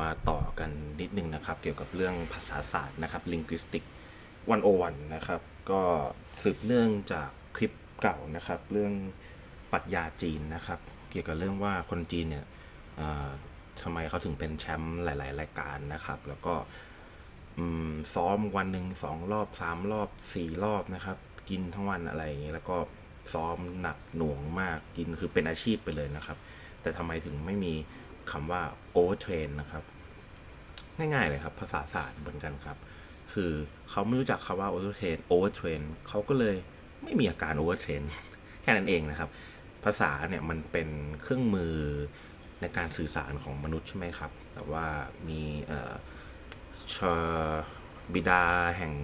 มาต่อกันนิดนึงนะครับ เกี่ยวกับเรื่องภาษาศาสตร์นะครับ linguistic 101นะครับ ก็สืบเนื่องจากคลิปเก่านะครับ เรื่องปรัชญาจีนนะครับ เกี่ยวกับเรื่องว่าคนจีนเนี่ยทำไมเขาถึงเป็นแชมป์หลาย ๆ รายการนะครับ แล้วก็ซ้อมวันหนึ่งสองรอบสามรอบสี่รอบนะครับ กินทั้งวันอะไรอย่างเงี้แล้วก็ซ้อมหนักหน่วงมากกินคือเป็นอาชีพไปเลยนะครับ แต่ทำไมถึงไม่มี คำว่า overtrain นะครับ ง่ายๆเลยครับ ภาษาศาสตร์เหมือนกันครับ คือเขาไม่รู้จักคำว่า overtrain overtrain เขาก็เลยไม่มีอาการ overtrain แค่นั้นเองนะครับ ภาษาเนี่ยมันเป็นเครื่องมือในการสื่อสารของมนุษย์ใช่ไหมครับ แต่ว่ามีเชบิดาแห่ง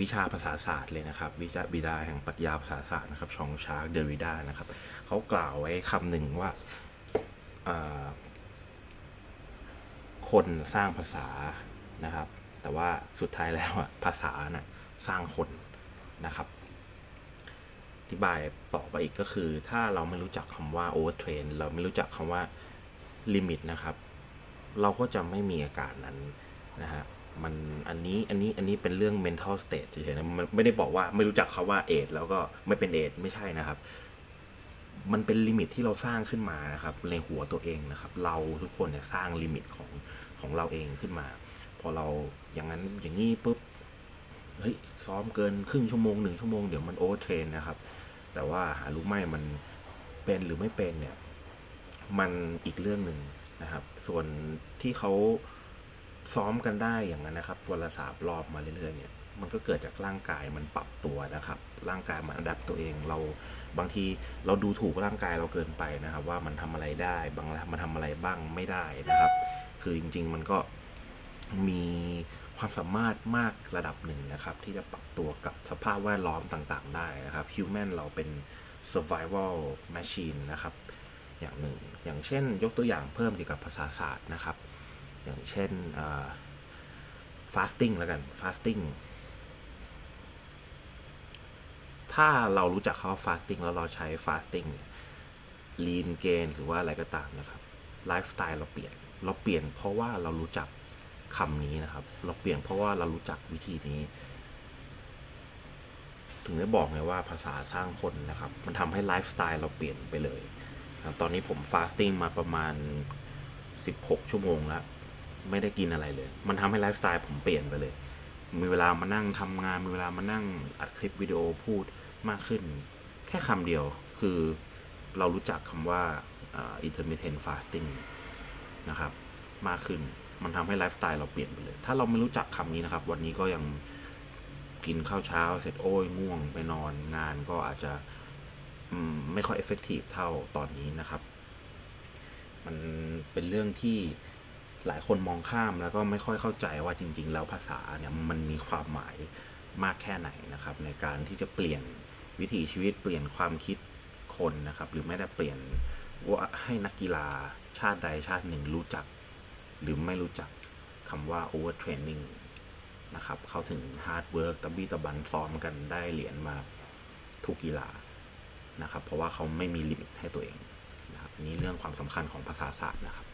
วิชาภาษาศาสตร์เลยนะครับ วิชาบิดาแห่งปรัชญาภาษาศาสตร์นะครับชองชาร์กเดริดานะครับเขากล่าวไว้คำหนึ่งว่า คนสร้างภาษานะครับ แต่ว่าสุดท้ายแล้วภาษาน่ะสร้างคนนะครับอธิบายต่อไปอีกก็คือ ถ้าเราไม่รู้จักคำว่า overtrain เราไม่รู้จักคำว่า limit นะครับ เราก็จะไม่มีอาการนั้นนะฮะมันอันนี้อันนี้อันนี้เป็นเรื่อง mental state เฉยๆนะมันไม่ได้บอกว่าไม่รู้จักคาว่าเอดแล้วก็ไม่เป็นเอดไม่ใช่นะครับ มันเป็นลิมิตที่เราสร้างขึ้นมานะครับในหัวตัวเองนะครับ เราทุกคนเนี่ยสร้างลิมิตของของเราเองขึ้นมา พอเราอย่างนั้นอย่างนี้ปุ๊บเฮ้ยซ้อมเกินครึ่งชั่วโมงหนึ่งชั่วโมงเดี๋ยวมันโอเวอร์เทรนนะครับ แต่ว่าหารู้ไหมมันเป็นหรือไม่เป็นเนี่ยมันอีกเรื่องหนึ่งนะครับ ส่วนที่เขาซ้อมกันได้อย่างนั้นนะครับวันละสามรอบมาเรื่อยๆเนี่ย มันก็เกิดจากร่างกายมันปรับตัวนะครับ ร่างกายมันอัดับตัวเองเราบางทีเราดูถูกร่างกายเราเกินไปนะครับ ว่ามันทำอะไรได้บางมันทำอะไรบ้างไม่ได้นะครับ คือจริง ๆ มันก็มีความสามารถมากระดับหนึ่งนะครับ ที่จะปรับตัวกับสภาพแวดล้อมต่างๆ ได้นะครับ human เราเป็น survival machine นะครับ อย่างหนึ่ง อย่างเช่นยกตัวอย่างเพิ่มเกี่ยวกับภาษาศาสตร์นะครับ อย่างเช่น fasting แล้วกัน fasting ถ้าเรารู้จักคำว่า fasting แล้วเราใช้ fasting เนี่ย lean gain หรือว่าอะไรก็ตามนะครับไลฟ์สไตล์เราเปลี่ยน เราเปลี่ยนเพราะว่าเรารู้จักคำนี้นะครับ เราเปลี่ยนเพราะว่าเรารู้จักวิธีนี้ ถึงได้บอกไงว่าภาษาสร้างคนนะครับ มันทำให้ไลฟ์สไตล์เราเปลี่ยนไปเลยตอนนี้ผม fasting มาประมาณ 16 ชั่วโมงแล้ว ไม่ได้กินอะไรเลย มันทำให้ไลฟ์สไตล์ผมเปลี่ยนไปเลย มีเวลามานั่งทำงาน มีเวลามานั่งอัดคลิปวิดีโอพูด มากขึ้น แค่คำเดียวคือเรารู้จักคำว่า intermittent fasting นะครับ มากขึ้นมันทำให้ไลฟ์สไตล์เราเปลี่ยนไปเลย ถ้าเราไม่รู้จักคำนี้นะครับ วันนี้ก็ยังกินข้าวเช้า เสร็จโอ้ยง่วงไปนอนงานก็อาจจะไม่ค่อยเอฟเฟกตีฟเท่าตอนนี้นะครับ มันเป็นเรื่องที่หลายคนมองข้ามแล้วก็ไม่ค่อยเข้าใจว่าจริง ๆ แล้วภาษาเนี่ยมันมีความหมายมากแค่ไหนนะครับ ในการที่จะเปลี่ยน วิถีชีวิตเปลี่ยนความคิดคนนะครับ หรือแม้แต่เปลี่ยนว่าให้นักกีฬาชาติใดชาติหนึ่งรู้จัก หรือไม่รู้จักคำว่า overtraining นะครับเขาถึง hard work ตะบี้ตะบันซ้อมกันได้เหรียญมาทุกกีฬานะครับ เพราะว่าเขาไม่มีลิมิตให้ตัวเองนะครับนนี่เรื่องความสำคัญของภาษาศาสตร์นะครับ